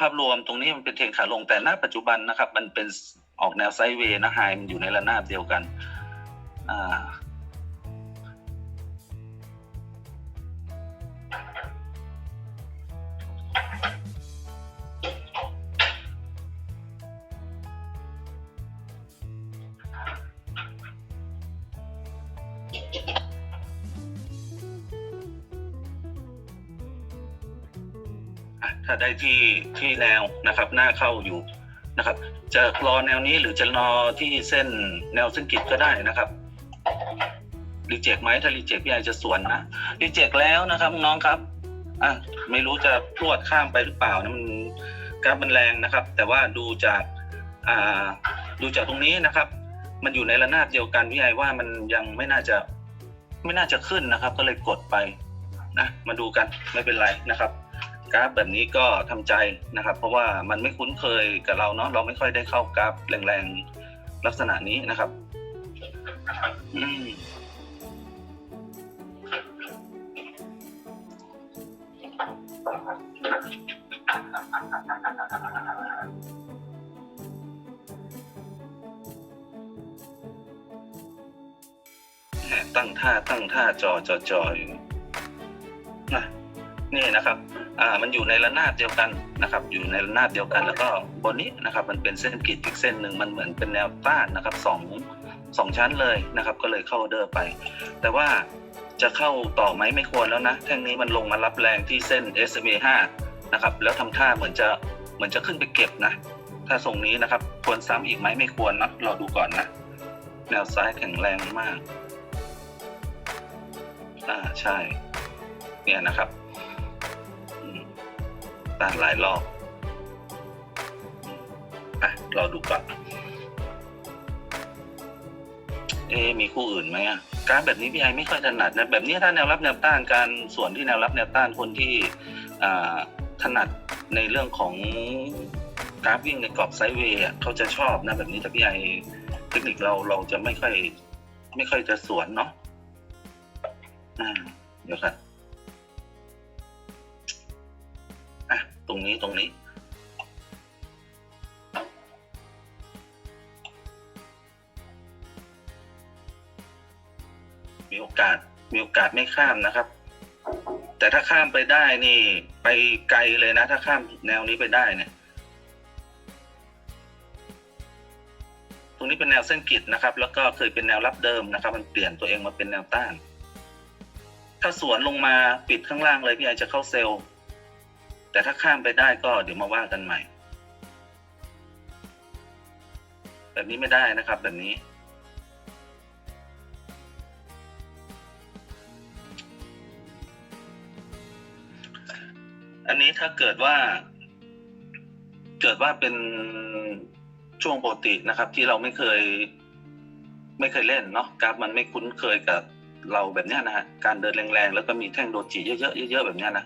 ภาพรวมตรงนี้มันเป็นเทรนขาลงแต่ณปัจจุบันนะครับ มันเป็นออกแนวไซด์เวย์นะไฮมันอยู่ในระนาบเดียวกันอ่า ถ้าได้ที่ที่แนวนะครับ หน้าเข้าอยู่นะครับ จะรอแนวนี้หรือจะรอที่เส้นแนวเส้นกิจก็ได้นะครับรีเจ็คไหมถ้ารีเจ็คพี่ไอจะสวนนะรีเจ็คแล้วนะครับ น้องครับอะไม่รู้จะพรวดข้ามไปหรือเปล่านะมันกราฟมันแรงนะครับ แต่ว่าดูจากอ่าดูจากตรงนี้นะครับ มันอยู่ในระนาบเดียวกันพี่ไอว่ามันยังไม่น่าจะไม่น่าจะขึ้นนะครับ ก็เลยกดไปนะมาดูกันไม่เป็นไรนะครับ กราฟแบบนี้ก็ทำใจนะครับ เพราะว่ามันไม่คุ้นเคยกับเราเนาะเราไม่ค่อยได้เข้ากราฟแรงๆลักษณะนี้นะครับ อืมตั้งท่าตั้งท่าจอจอจออยู่นะนี่นะครับ อ่ามันอยู่ในระนาบเดียวกันนะครับ อยู่ในระนาบเดียวกัน แล้วก็บนนี้นะครับมันเป็นเส้นกรีดอีกเส้นหนึ่งมันเหมือนเป็นแนวต้านนะครับสองสองชั้นเลยนะครับ ก็เลยเข้าเดอร์ไป แต่ว่าจะเข้าต่อไหมไม่ควรแล้วนะ แท่งนี้มันลงมารับแรงที่เส้น SMA 5นะครับแล้วทำท่าเหมือนจะเหมือนจะขึ้นไปเก็บนะ ถ้าทรงนี้นะครับ ควรซ้ำอีกไหมไม่ควรนะรอดูก่อนนะ แนวซ้ายแข็งแรงมาก อ่าใช่ เนี่ยนะครับ ต้านหลายรอบอะรอดูก่อนเอะมีคู่อื่นไหมอะการแบบนี้พี่ไอไม่ค่อยถนัดนะแบบนี้ถ้าแนวรับแนวต้านการส่วนที่แนวรับแนวต้านคนที่ถนัดในเรื่องของกราฟวิ่งในกรอบไซด์เวย์เขาจะชอบนะแบบนี้แต่พี่ไอเทคนิคเราเราจะไม่ค่อย ไม่ค่อยจะสวนเนาะอ่าเดี๋ยวครับ ตรงนี้ตรงนี้ มีโอกาสมีโอกาสไม่ข้ามนะครับ แต่ถ้าข้ามไปได้นี่ ไปไกลเลยนะ ถ้าข้ามแนวนี้ไปได้เนี่ย ตรงนี้เป็นแนวเส้นกิจนะครับ แล้วก็เคยเป็นแนวรับเดิมนะครับ มันเปลี่ยนตัวเองมาเป็นแนวต้าน ถ้าสวนลงมาปิดข้างล่างเลยพี่ไอจะเข้าเซลล์ แต่ถ้าข้ามไปได้ก็เดี๋ยวมาว่ากันใหม่ แบบนี้ไม่ได้นะครับ แบบนี้ อันนี้ถ้าเกิดว่า เกิดว่าเป็นช่วงปกตินะครับ ที่เราไม่เคย ไม่เคยเล่นเนาะกราฟมันไม่คุ้นเคยกับเราแบบนี้นะฮะการเดินแรงๆ แล้วก็มีแท่งโดจิเยอะๆเยอะๆแบบนี้นะ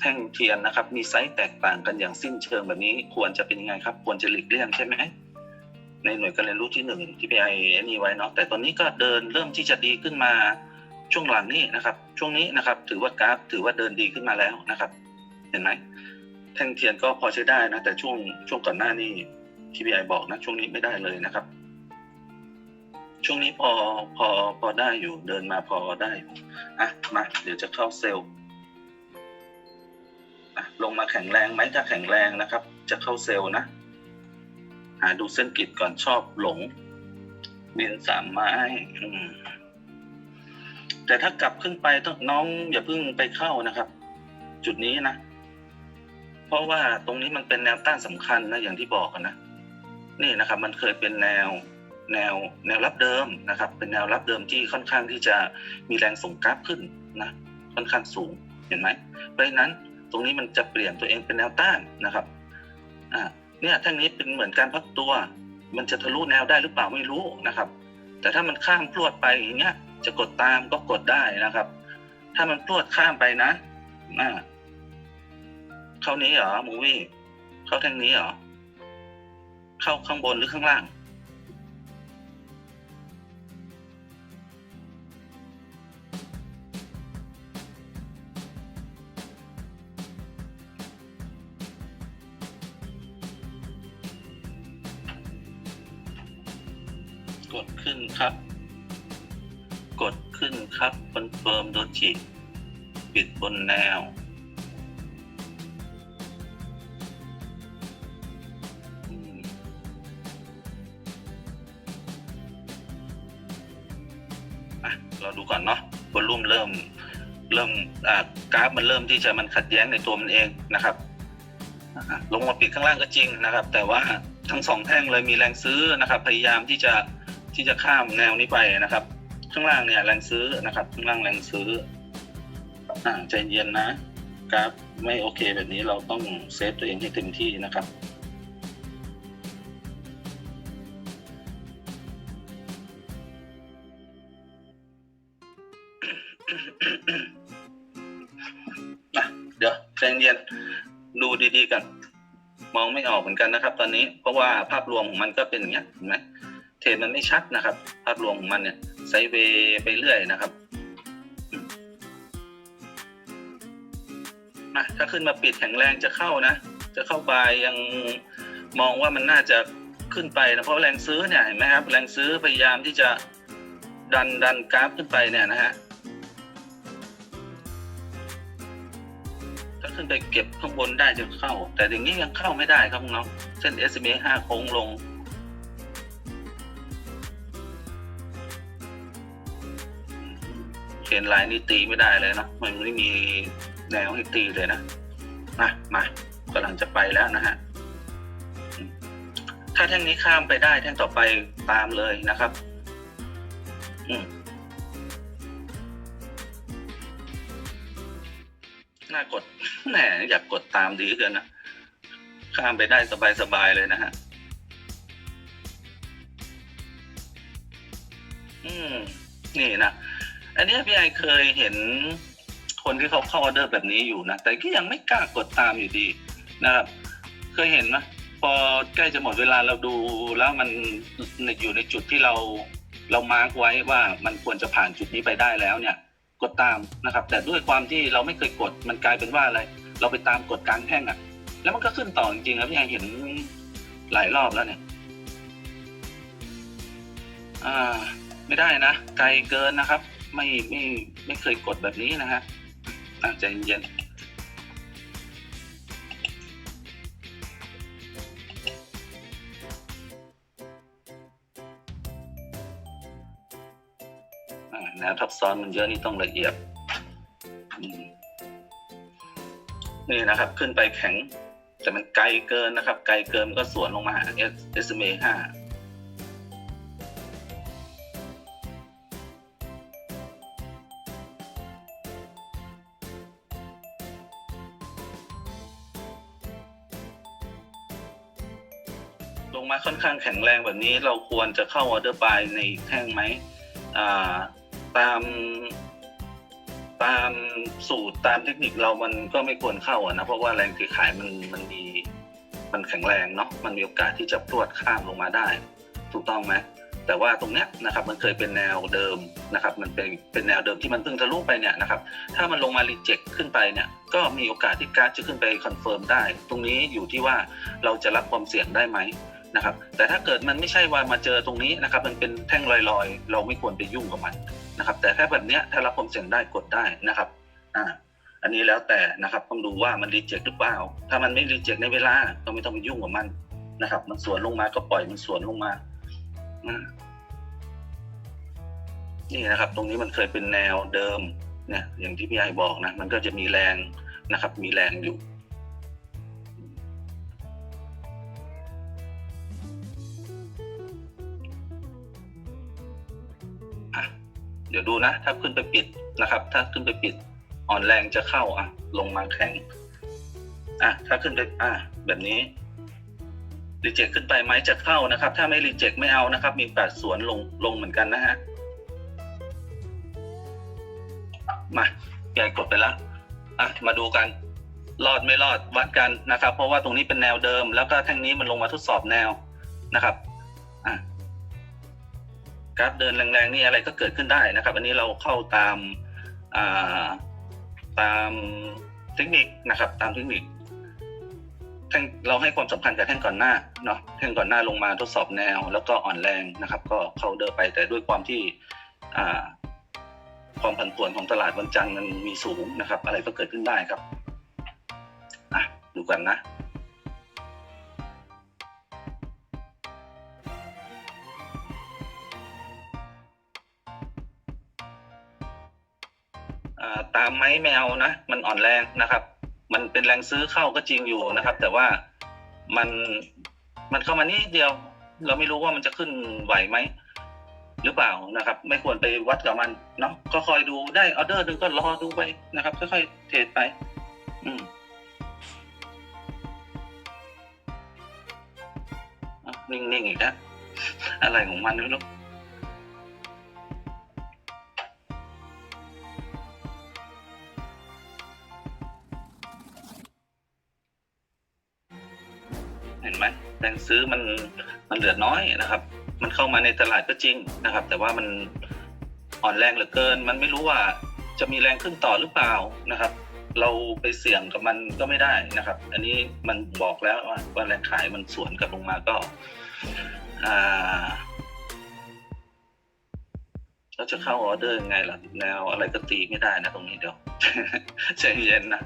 แท่งเทียนนะครับ มีไซส์แตกต่างกันอย่างสิ้นเชิงแบบนี้ ควรจะเป็นยังไงครับ ควรจะหลีกเลี่ยงใช่ไหมในหน่วยการเรียนรู้ที่หนึ่งที่พี่ไอไอ้นี่ไว้เนาะแต่ตอนนี้ก็เดินเริ่มที่จะดีขึ้นมาช่วงหลังนี้นะครับ ช่วงนี้นะครับ ถือว่ากราฟถือว่าเดินดีขึ้นมาแล้วนะครับ เห็นไหมแท่งเทียนก็พอใช้ได้นะ แต่ช่วงช่วงก่อนหน้านี้ที่พี่ไอบอกนะช่วงนี้ไม่ได้เลยนะครับ ช่วงนี้พอพอพอได้อยู่เดินมาพอได้อยู่อะมาเดี๋ยวจะเข้าเซลล์ ลงมาแข็งแรงไหมถ้าแข็งแรงนะครับ จะเข้าเซลล์นะ หาดูเส้นกิจก่อนชอบหลงบินสามไม้อืมแต่ถ้ากลับขึ้นไปต้องน้องอย่าเพิ่งไปเข้านะครับ จุดนี้นะ เพราะว่าตรงนี้มันเป็นแนวต้านสำคัญนะอย่างที่บอกกันนะนี่นะครับ มันเคยเป็นแนวแนวแนวรับเดิมนะครับ เป็นแนวรับเดิมที่ค่อนข้างที่จะมีแรงส่งกราฟขึ้นนะค่อนข้างสูงเห็นไหมเพราะฉะนั้น ตรงนี้มันจะเปลี่ยนตัวเองเป็นแนวต้านนะครับอ่าเนี่ยแท่งนี้เป็นเหมือนการพักตัว มันจะทะลุแนวได้หรือเปล่าไม่รู้นะครับ แต่ถ้ามันข้ามพรวดไปอย่างเงี้ย จะกดตามก็กดได้นะครับ ถ้ามันพรวดข้ามไปนะอ่าเข้านี้เหรอมูวี่เข้าแท่งนี้เหรอเข้าข้างบนหรือข้างล่าง กดขึ้นครับ กดขึ้นครับคอนเฟิร์มโดจิปิดบนแนวอะเราดูก่อนเนาะวอลุ่มเริ่ม เริ่มอ่ากราฟมันเริ่มที่จะมันขัดแย้งในตัวมันเองนะครับลงมาปิดข้างล่างก็จริงนะครับ แต่ว่าทั้งสองแท่งเลยมีแรงซื้อนะครับ พยายามที่จะ ที่จะข้ามแนวนี้ไปนะครับ ข้างล่างเนี่ยแรงซื้อนะครับข้างล่างแรงซื้ออ่าใจเย็นนะกราฟไม่โอเคแบบนี้เราต้องเซฟตัวเองให้เต็มที่นะครับอะเดี๋ยวใจเย็นดูดีๆกัน มองไม่ออกเหมือนกันนะครับ ตอนนี้เพราะว่าภาพรวมของมันก็เป็นอย่างเงี้ยเห็นไหม เทรดมันไม่ชัดนะครับภาพรวมของมันเนี่ยไซเวย์ไปเรื่อยนะครับอืมอะถ้าขึ้นมาปิดแข็งแรงจะเข้านะ จะเข้าไปยังมองว่ามันน่าจะขึ้นไปนะเพราะแรงซื้อเนี่ยเห็นไหมครับแรงซื้อพยายามที่จะดันดันกราฟขึ้นไปเนี่ยนะฮะถ้าขึ้นไปเก็บข้างบนได้จะเข้า แต่อย่างนี้ยังเข้าไม่ได้ครับน้องเส้น SMA 5โค้งลง เขียนลายนี่ตีไม่ได้เลยเนะมันไม่มีแนวให้ตีเลยนะมามากำลังจะไปแล้วนะฮะถ้าแท่งนี้ข้ามไปได้แท่งต่อไปตามเลยนะครับ อืมน่ากดแหมอยากกดตามดีเกินนะข้ามไปได้สบายๆเลยนะฮะอืมนี่นะ อันนี้พี่ไอเคยเห็นคนที่เขาเข้าออเดอร์แบบนี้อยู่นะ แต่ก็ยังไม่กล้ากดตามอยู่ดีนะครับ เคยเห็นไหมพอใกล้จะหมดเวลาเราดูแล้วมันอยู่ในจุดที่เราเรามาร์กไว้ว่ามันควรจะผ่านจุดนี้ไปได้แล้วเนี่ย กดตามนะครับ แต่ด้วยความที่เราไม่เคยกดมันกลายเป็นว่าอะไร เราไปตามกดกลางแท่งอะ่ะ แล้วมันก็ขึ้นต่อจริงๆครับพี่ไอเห็นหลายรอบแล้วเนี่ย อ่า ไม่ได้นะไกลเกินนะครับ ไม่ไม่ไม่เคยกดแบบนี้นะฮะตั้งใจเย็นแนวทับซ้อนมันเยอะนี่ต้องละเอียด นี่นะครับ ขึ้นไปแข็ง แต่มันไกลเกินนะครับ ไกลเกินก็สวนลงมาหา SMA 5 ข้างแข็งแรงแบบนี้เราควรจะเข้าออเดอร์บายในแท่งไหมตามตามสูตรตามเทคนิคเรามันก็ไม่ควรเข้าอะนะเพราะว่าแรงตีขายมันมันมีมันแข็งแรงเนาะมันมีโอกาสที่จะพรวดข้ามลงมาได้ ถูกต้องไหมแต่ว่าตรงเนี้ยนะครับมันเคยเป็นแนวเดิมนะครับ มันเป็นเป็นแนวเดิมที่มันเพิ่งทะลุไปเนี่ยนะครับ ถ้ามันลงมารีเจ็คขึ้นไปเนี่ย ก็มีโอกาสที่การ์ดจะขึ้นไปคอนเฟิร์มได้ ตรงนี้อยู่ที่ว่าเราจะรับความเสี่ยงได้ไหม นะครับ แต่ถ้าเกิดมันไม่ใช่ว่ามาเจอตรงนี้นะครับ มันเป็นแท่งลอยๆ เราไม่ควรไปยุ่งกับมันนะครับ แต่ถ้าแบบเนี้ยถ้ารับความเสี่ยงได้กดได้นะครับ อ่า อันนี้แล้วแต่นะครับต้องดูว่ามันรีเจ็คหรือเปล่า ถ้ามันไม่รีเจ็คในเวลาก็ไม่ต้องไปยุ่งกับมันนะครับ มันสวนลงมาก็ปล่อยมันสวนลงมาอ่านี่นะครับ ตรงนี้มันเคยเป็นแนวเดิมเนี่ยอย่างที่พี่ไอบอกนะ มันก็จะมีแรงนะครับ มีแรงอยู่ ดี๋ยวดูนะ ถ้าขึ้นไปปิดนะครับ ถ้าขึ้นไปปิดอ่อนแรงจะเข้าอะ ลงมาแข็ง อะ ถ้าขึ้นไปอะแบบนี้รีเจ็คขึ้นไปไหมจะเข้านะครับ ถ้าไม่รีเจ็คไม่เอานะครับ มีแปดสวนลงลงเหมือนกันนะฮะมาใหญ่กดไปแล้วอะมาดูกัน รอดไม่รอดวัดกันนะครับ เพราะว่าตรงนี้เป็นแนวเดิม แล้วก็แท่งนี้มันลงมาทดสอบแนวนะครับ กราฟเดินแรงๆนี่อะไรก็เกิดขึ้นได้นะครับ อันนี้เราเข้าตามาตามเทคนิคนะครับ ตามเทคนิคแท่งเราให้ความสำคัญกับแท่งก่อนหน้าเนาะแท่งก่อนหน้าลงมาทดสอบแนว แล้วก็อ่อนแรงนะครับ ก็เข้าเดินไปแต่ด้วยความที่ความผันผวนของตลาดวันจันทร์มันมีสูงนะครับ อะไรก็เกิดขึ้นได้ครับอะดูกันนะ อ่าตามไม้แมวนะ มันอ่อนแรงนะครับ มันเป็นแรงซื้อเข้าก็จริงอยู่นะครับ แต่ว่ามันมันเข้ามานิดเดียว เราไม่รู้ว่ามันจะขึ้นไหวไหมหรือเปล่านะครับ ไม่ควรไปวัดกับมันเนาะก็คอยดูได้ออเดอร์หนึ่งก็รอดูไปนะครับค่อยๆเทรดไป อืมนิ่งๆอีกแล้วอะไรของมันไม่รู้ ไหมแรงซื้อมันมันเหลือน้อยนะครับ มันเข้ามาในตลาดก็จริงนะครับ แต่ว่ามันอ่อนแรงเหลือเกิน มันไม่รู้ว่าจะมีแรงขึ้นต่อหรือเปล่านะครับ เราไปเสี่ยงกับมันก็ไม่ได้นะครับ อันนี้มันบอกแล้วว่าว่าแรงขายมันสวนกลับลงมาก็อ่าเราจะเข้าออเดอร์ยังไงล่ะแนวอะไรก็ตีไม่ได้นะตรงนี้เดี๋ยวใจเย็นนะ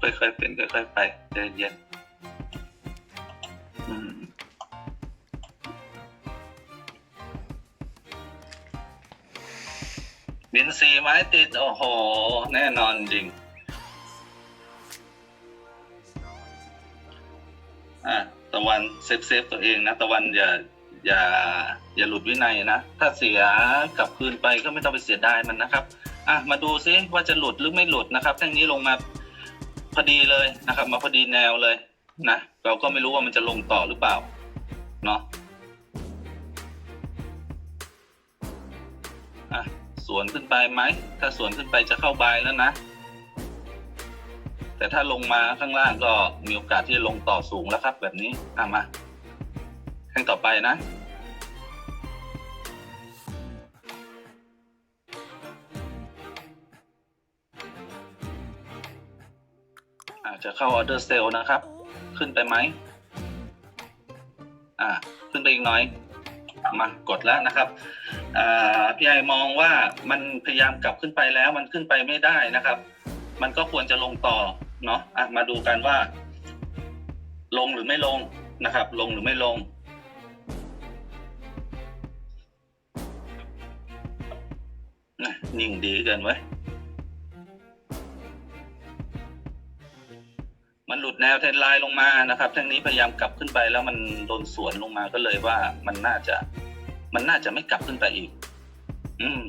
ค่อยๆเป็นค่อยๆไปใจเย็น บินสีไม้ติด โอ้โห แน่นอนจริง อะตะวันเซฟเซฟตัวเองนะ ตะวันอย่าอย่าอย่าหลุดวินัยนะ ถ้าเสียกลับคืนไปก็ไม่ต้องไปเสียดายมันนะครับอะมาดูซิว่าจะหลุดหรือไม่หลุดนะครับแท่งนี้ลงมาพอดีเลยนะครับ มาพอดีแนวเลยนะเราก็ไม่รู้ว่ามันจะลงต่อหรือเปล่าเนาะ วนขึ้นไปไหม ถ้าสวนขึ้นไปจะเข้าบายแล้วนะ แต่ถ้าลงมาข้างล่างก็มีโอกาสที่จะลงต่อสูงแล้วครับแบบนี้อะมาแท่งต่อไปนะอาจจะเข้าออเดอร์เซลนะครับ ขึ้นไปไหม อ่า ขึ้นไปอีกน่อย มากดแล้วนะครับพี่ไอมองว่ามันพยายามกลับขึ้นไปแล้วมันขึ้นไปไม่ได้นะครับ มันก็ควรจะลงต่อเนาะะมาดูกันว่า ลงหรือไม่ลงนะครับ ลงหรือไม่ลงนิ่งดีเกินไว้ มันหลุดแนวเทรนไลน์ลงมานะครับทั้งนี้พยายามกลับขึ้นไปแล้วมันโดนสวนลงมาก็เลยว่ามันน่าจะ มันน่าจะไม่กลับขึ้นไปอีก อืม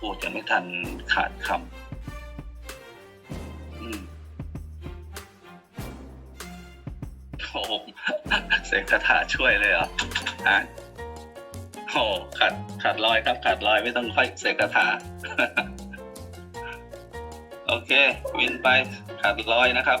พูดยังไม่ทันขาดคำอืมโอ้เสกคาถาช่วยเลยเหรออะโอ้ขาดขาดลอยครับ ขาดลอยไม่ต้องค่อยเสกคาถา โอเค วินไปขาดร้อยนะครับ